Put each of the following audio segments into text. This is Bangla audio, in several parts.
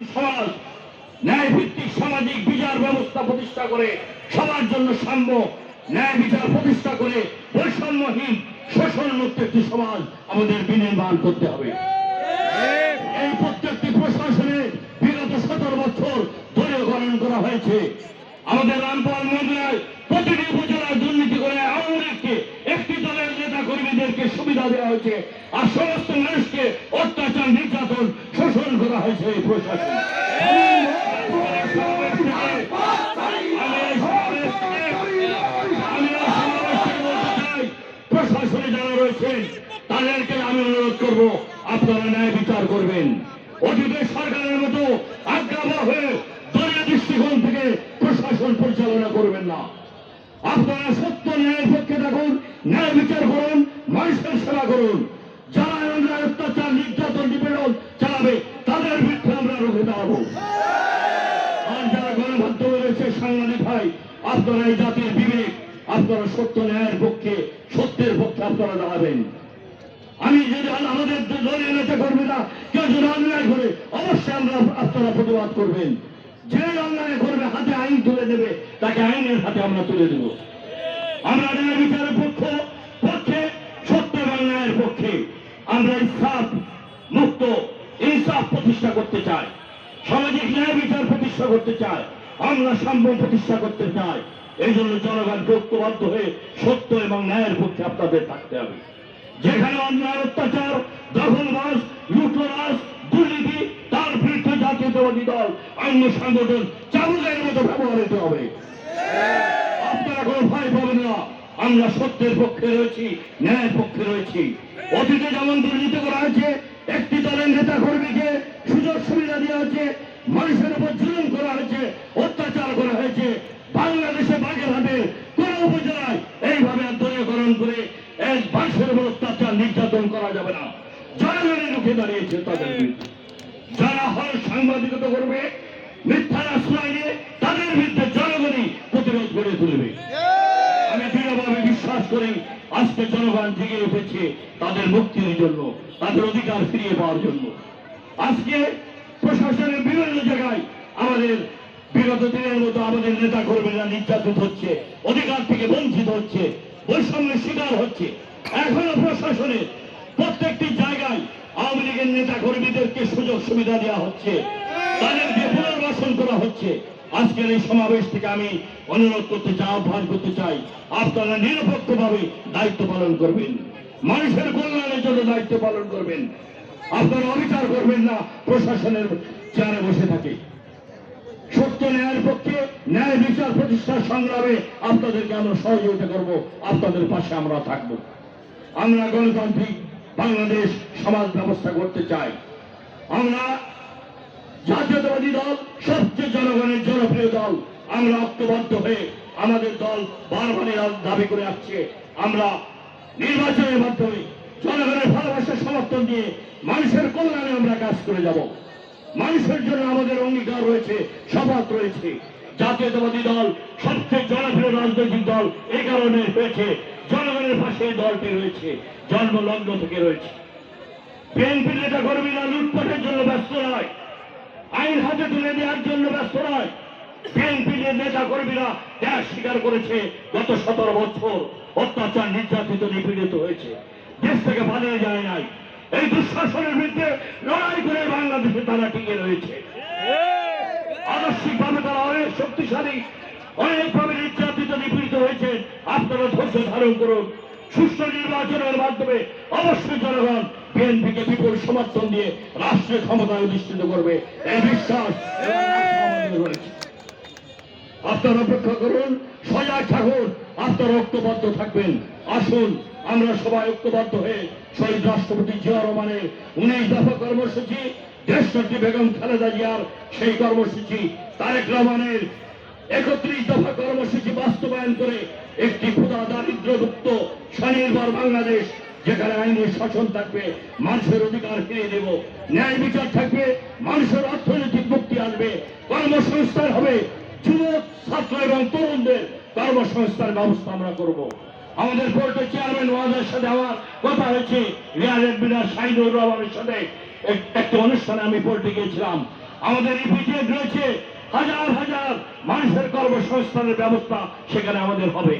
সমাজ ন্যায় ভিত্তিক সামাজিক বিচার ব্যবস্থা প্রতিষ্ঠা করে, সবার জন্য সাম্য ন্যায় বিচার প্রতিষ্ঠা করে, বৈষম্যহীন শোষণ মুক্ত একটি সমাজ আমাদের বিনির্মাণ করতে হবে। এই প্রত্যেকটি প্রশাসনে বিগত সতেরো বছর দলীয়করণ করা হয়েছে। আমাদের রামপাল মন্দিরায় প্রতিটি উপজেলায় দুর্নীতি করে আওয়ামী লীগকে একটি দলের নেতা কর্মীদেরকে সুবিধা দেওয়া হয়েছে। থেকে বলতে চাই, প্রশাসনে যারা রয়েছেন তাদেরকে আমি অনুরোধ করব আপনারা ন্যায় বিচার করবেন অতীতের সরকারের মতো আজ্ঞাবহ হয়ে দলীয় দৃষ্টিকোণ থেকে প্রশাসন পরিচালনা করবেন না আপনারা সত্য ন্যায়ের পক্ষে থাকুন ন্যায় বিচার করুন মানুষের সেবা করুন যারা অত্যাচার নির্যাতন নিপীড়ন চালাবে আপনারা এই জাতির বিবেক, আপনারা সত্য ন্যায়ের পক্ষে, সত্যের পক্ষে আপনারা দাঁড়াবেন। আমি যদি আমাদের দলীয় নেতা কর্মীরা কেউ যদি অন্যায় করে, অবশ্যই আমরা আপনারা প্রতিবাদ করবেন। যে অন্যায় করবে, হাতে আইন তুলে দেবে, তাকে আইনের হাতে আমরা তুলে দেব। আমরা ন্যায় বিচারের পক্ষ, পক্ষে, সত্য এবং ন্যায়ের পক্ষে আমরা ইনসাফ মুক্ত, ইনসাফ প্রতিষ্ঠা করতে চাই। সামাজিক ন্যায় বিচার প্রতিষ্ঠা করতে চাই। আমরা সাম্য প্রতিষ্ঠা করতে চাই। এই জন্য জনগণকে ঐক্যবদ্ধ হয়ে সত্য এবং ন্যায়ের পক্ষে আপনাদের থাকতে হবে। যেখানে অন্যায় অত্যাচার, দখলবাজ, লুটরাজ, দুর্নীতি, তার বিরুদ্ধে জাতীয়তাবাদী দল, অন্য সংগঠন চাবুকের মতো ব্যবহৃত হবে। আপনারা কোনো ভয় পাবেন না। আমরা সত্যের পক্ষে রয়েছি, ন্যায়ের পক্ষে রয়েছি। অতীতে যেমন দুর্নীতি করা হয়েছে, একটি দলের নেতা কর্মীকে সুযোগ সুবিধা দেওয়া হয়েছে মানুষের উপর জুলুম করা হয়েছে, অত্যাচার করা হয়েছে, বাংলাদেশে বাগেরহাটে কোন উপজেলায় এইভাবে দলীয়করণ করে এক মানুষের উপর অত্যাচার নির্যাতন করা যাবে না। জনগণের রুখে দাঁড়িয়েছে, তাদের যারা হয় সাংবাদিকতা করবে মিথ্যার আশ্রয় নিয়ে তাদের বিরুদ্ধে জনগণই প্রতিরোধ গড়ে তুলবে। আমি দৃঢ়ভাবে বিশ্বাস করি, আজকে জনগণ জেগে উঠেছে তাদের মুক্তির জন্য, তাদের অধিকার ফিরিয়ে পাওয়ার জন্য। আজকে প্রশাসনের বিভিন্ন জায়গায় আমাদের বিগত দিনের মতো আমাদের নেতা কর্মীরা নির্যাতিত হচ্ছে, অধিকার থেকে বঞ্চিত হচ্ছে, বৈষম্যের শিকার হচ্ছে। এখনও প্রশাসনের প্রত্যেকটি জায়গায় আওয়ামী লীগের নেতা কর্মীদেরকে সুযোগ সুবিধা দেওয়া হচ্ছে। তাদেরকে পুনর্বাসন করা হচ্ছে। আজকের এই সমাবেশ থেকে আমি অনুরোধ করতে চাই, আহ্বান করতে চাই, আপনারা নিরপেক্ষভাবে দায়িত্ব পালন করবেন। মানুষের কল্যাণের জন্য দায়িত্ব পালন করবেন। আপনারা অবিচার করবেন না, প্রশাসনের চেয়ারে বসে থাকে। সত্য ন্যায়ের পক্ষে ন্যায় বিচার প্রতিষ্ঠার সংগ্রামে আপনাদেরকে আমরা সহযোগিতা করব, আপনাদের পাশে আমরা থাকব। আমরা গণতান্ত্রিক বাংলাদেশ সমাজ ব্যবস্থা করতে চাই। আমরা জাতীয়তাবাদী দল, সবচেয়ে জনগণের জনপ্রিয় দল। আমরা ঐক্যবদ্ধ হয়ে আমাদের দল বারবারই দাবি করে আসছে। আমরা নির্বাচনের মাধ্যমে জনগণের সমর্থন দিয়ে মানুষের কল্যাণে আমরা কাজ করে যাব। মানুষের জন্য আমাদের অঙ্গীকার রয়েছে, শপথ রয়েছে। জাতীয়তাবাদী দল, সবচেয়ে জনপ্রিয় রাজনৈতিক দল এই কারণে হয়েছে, জনগণের পাশে দলটি রয়েছে, জন্মলগ্ন থেকে রয়েছে। বিএনপি নেতা কর্মীরা লুটপাটের জন্য ব্যস্ত নয়, আইন হাতে তুলে দেওয়ার জন্য ব্যস্ত নয়। বিএনপি নেতা কর্মীরা ত্যাগ স্বীকার করেছে, গত সতেরো বছর অত্যাচার নির্যাতিত নিপীড়িত হয়েছে, দেশ থেকে পালিয়ে যায় নাই। এই দুঃশাসনের বিরুদ্ধে লড়াই করে বাংলাদেশে তারা টিকে রয়েছে। আদর্শিক ভাবে তারা অনেক শক্তিশালী অনেকভাবে নির্যাতিত, নিপীড়িত হয়েছে। আপনারা ধৈর্য ধারণ করুন। সুষ্ঠু নির্বাচনের মাধ্যমে অবশ্যই জনগণ বিএনপিকে বিপুল সমর্থন দিয়ে রাষ্ট্রের ক্ষমতায় অধিষ্ঠিত করবে। এই বিশ্বাস। আপনারা অপেক্ষা করুন, সজাগ থাকুন, আপনারা ঐক্যবদ্ধ থাকবেন। আসুন আমরা সবাই ঐক্যবদ্ধ হয়ে শহীদ রাষ্ট্রপতি জিয়া রহমানের উনিশ দফা কর্মসূচি, দেশনেত্রী বেগম খালেদা জিয়ার সেই কর্মসূচি, তারেক রহমানের একত্রিশ দফা কর্মসূচি বাস্তবায়ন করে একটি ক্ষুদা দারিদ্র্যমুক্ত স্বনির্ভর বাংলাদেশ, যেখানে আইনের শাসন থাকবে, মানুষের অধিকার ফিরিয়ে দেব। ন্যায় বিচার থাকবে, মানুষের অর্থনৈতিক মুক্তি আসবে, কর্মসংস্থান হবে, যুবক, ছাত্র এবং তরুণদের কর্মসংস্থান ব্যবস্থা আমরা করব। আমাদের বোর্ডের চেয়ারম্যান সাথে আমার কথা হয়েছে রিয়ালের বিনার সাইদুর রহমানের সাথে একটি অনুষ্ঠানে আমি পড়তে গিয়েছিলাম। আমাদের ইপিজেড রয়েছে, হাজার হাজার মানুষের কর্মসংস্থানের ব্যবস্থা সেখানে আমাদের হবে।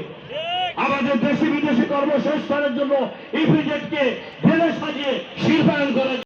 আমাদের দেশি বিদেশি কর্মসংস্থানের জন্য ইপিজেডকে ঢেলে সাজিয়ে শিল্পায়ন করা